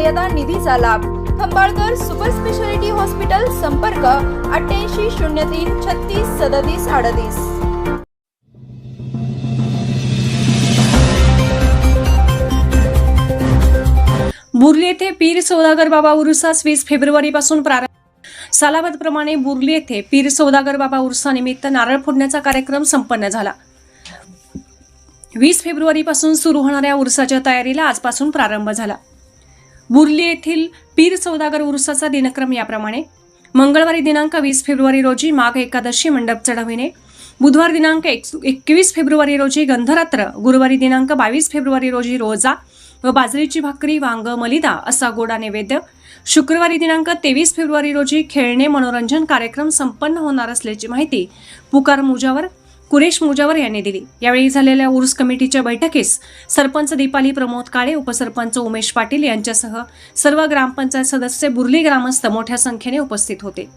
सहाय्यता निधीचा लाभ. खंबाळकर सुपर स्पेशालिटी हॉस्पिटल संपर्क अठ्ठ्याऐंशी शून्य तीन छत्तीस सदतीस अडतीस. बुर्ली येथे पीर सौदागर बाबा उरुसास वीस फेब्रुवारीपासून प्रारंभ सालाबादप्रमाणे बुर्ली येथे पीर सौदागर बाबा उरुसानिमित्त नारळ फोडण्याचा कार्यक्रम संपन्न झाला. वीस फेब्रुवारीपासून सुरू होणाऱ्या उरुसाच्या तयारीला आजपासून प्रारंभ झाला. बुर्ली येथील पीर सौदागर उरुसाचा दिनक्रम याप्रमाणे. मंगळवारी दिनांक वीस फेब्रुवारी रोजी माघ एकादशी मंडप चढविणे बुधवार दिनांक एकवीस फेब्रुवारी रोजी गंधरात्र गुरुवारी दिनांक बावीस फेब्रुवारी रोजी रोजा व बाजरीची भाकरी वांग मलिदा असा गोडा नैवेद्य. शुक्रवारी दिनांक तेवीस फेब्रुवारी रोजी खेळणे मनोरंजन कार्यक्रम संपन्न होणार असल्याची माहिती पुकार मुजावर कुरेश मुजावर यांनी दिली. यावेळी झालेल्या उर्स कमिटीच्या बैठकीस सरपंच दीपाली प्रमोद काळे उपसरपंच उमेश पाटील यांच्यासह सर्व ग्रामपंचायत सदस्य बुर्ली ग्रामस्थ मोठ्या संख्येने उपस्थित होते.